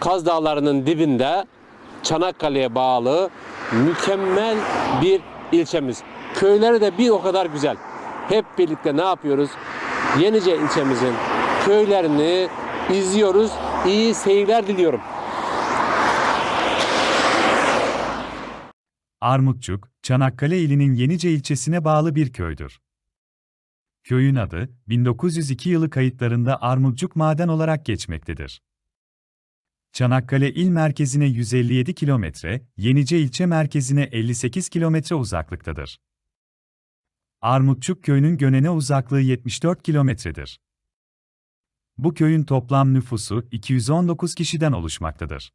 Kaz Dağları'nın dibinde Çanakkale'ye bağlı mükemmel bir ilçemiz. Köyleri de bir o kadar güzel. Hep birlikte ne yapıyoruz? Yenice ilçemizin köylerini izliyoruz. İyi seyirler diliyorum. Armutçuk, Çanakkale ilinin Yenice ilçesine bağlı bir köydür. Köyün adı, 1902 yılı kayıtlarında Armutçuk Maden olarak geçmektedir. Çanakkale il merkezine 157 kilometre, Yenice ilçe merkezine 58 kilometre uzaklıktadır. Armutçuk köyünün Gönen'e uzaklığı 74 kilometredir. Bu köyün toplam nüfusu 219 kişiden oluşmaktadır.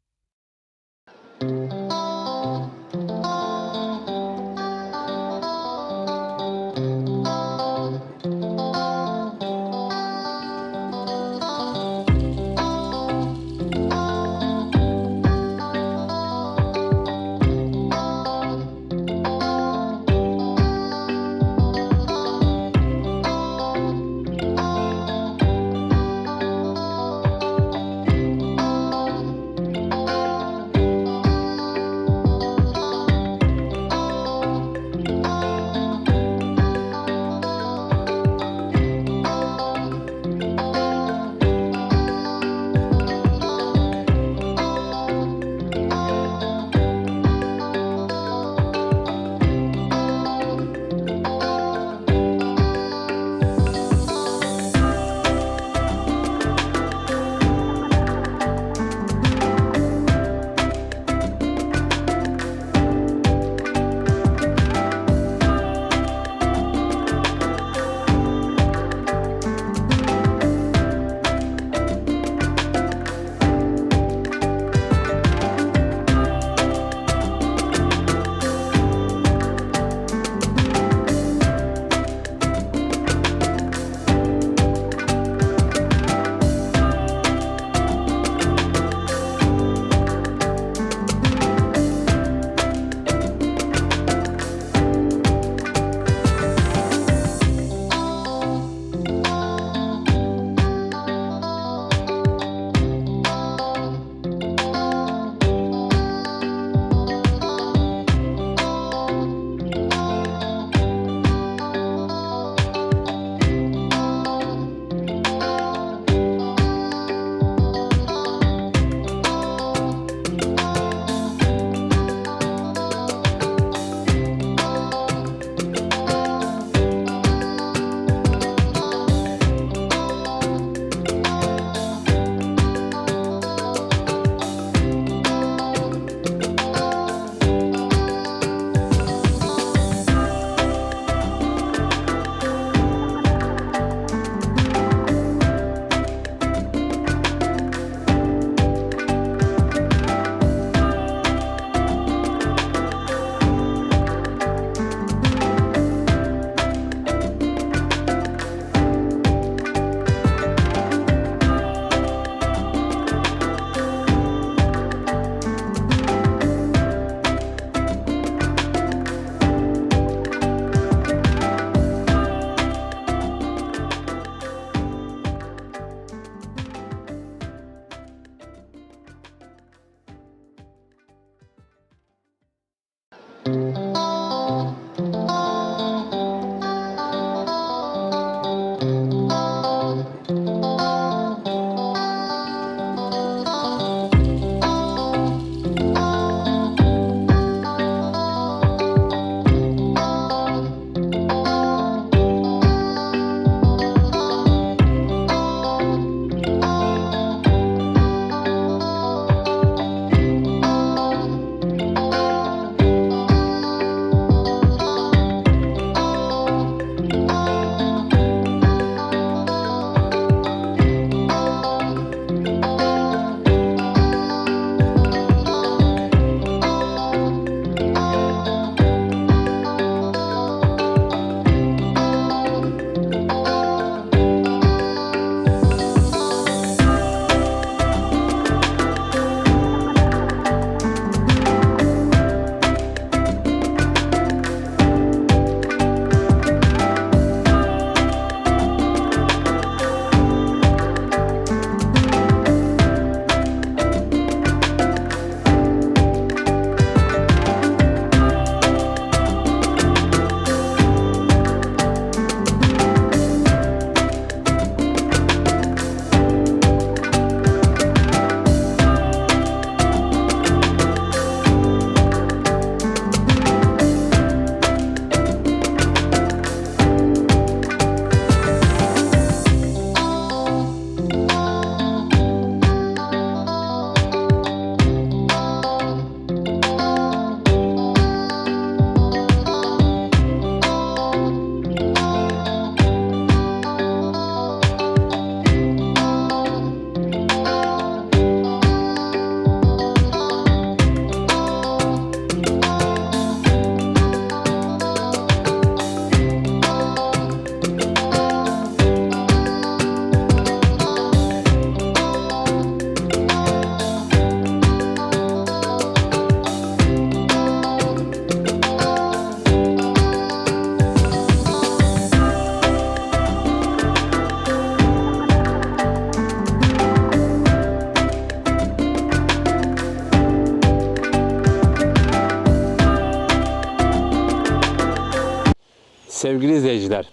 Sevgili izleyiciler,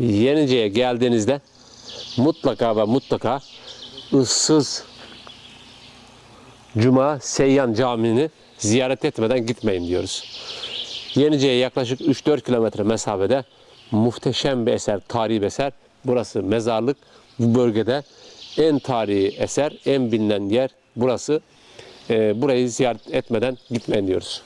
Yenice'ye geldiğinizde mutlaka ve mutlaka ıssız Cuma Seyyan Camii'ni ziyaret etmeden gitmeyin diyoruz. Yenice'ye yaklaşık 3-4 kilometre mesafede muhteşem bir eser, tarihi bir eser. Burası mezarlık. Bu bölgede en tarihi eser, en bilinen yer burası. Ee, burayı ziyaret etmeden gitmeyin diyoruz.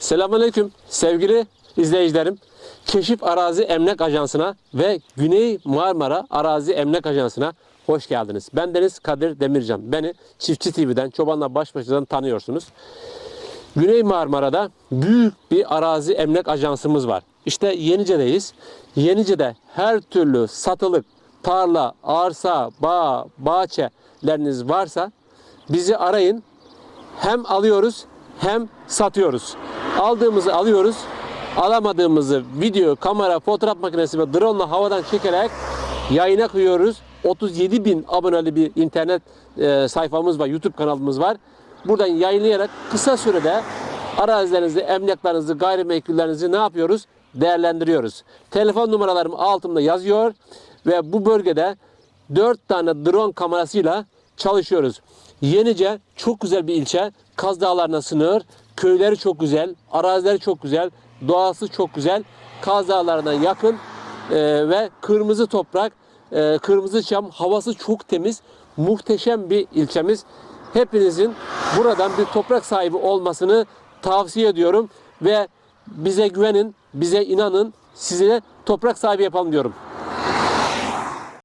Selamünaleyküm sevgili izleyicilerim. Keşif Arazi Emlak Ajansı'na ve Güney Marmara Arazi Emlak Ajansı'na hoş geldiniz. Ben Deniz Kadir Demircan. Beni Çiftçi TV'den, Çobanla Baş Başa'dan tanıyorsunuz. Güney Marmara'da büyük bir arazi emlak ajansımız var. İşte Yenice'deyiz. Yenice'de her türlü satılık, tarla, arsa, bağ, bahçeleriniz varsa bizi arayın hem alıyoruz hem satıyoruz. Aldığımızı alıyoruz. Alamadığımızı video, kamera, fotoğraf makinesi ve drone ile havadan çekerek yayına koyuyoruz. 37 bin aboneli bir internet e, sayfamız var, YouTube kanalımız var. Buradan yayınlayarak kısa sürede arazilerinizi, emlaklarınızı, gayrimenkullerinizi ne yapıyoruz? Değerlendiriyoruz. Telefon numaralarım altımda yazıyor ve bu bölgede 4 tane drone kamerasıyla çalışıyoruz. Yenice çok güzel bir ilçe. Kaz Dağları'na sınır. Köyleri çok güzel. Arazileri çok güzel. Doğası çok güzel. Kaz Dağları'na yakın e, ve kırmızı toprak, e, kırmızı çam, havası çok temiz. Muhteşem bir ilçemiz. Hepinizin buradan bir toprak sahibi olmasını tavsiye ediyorum ve bize güvenin, bize inanın, size toprak sahibi yapalım diyorum.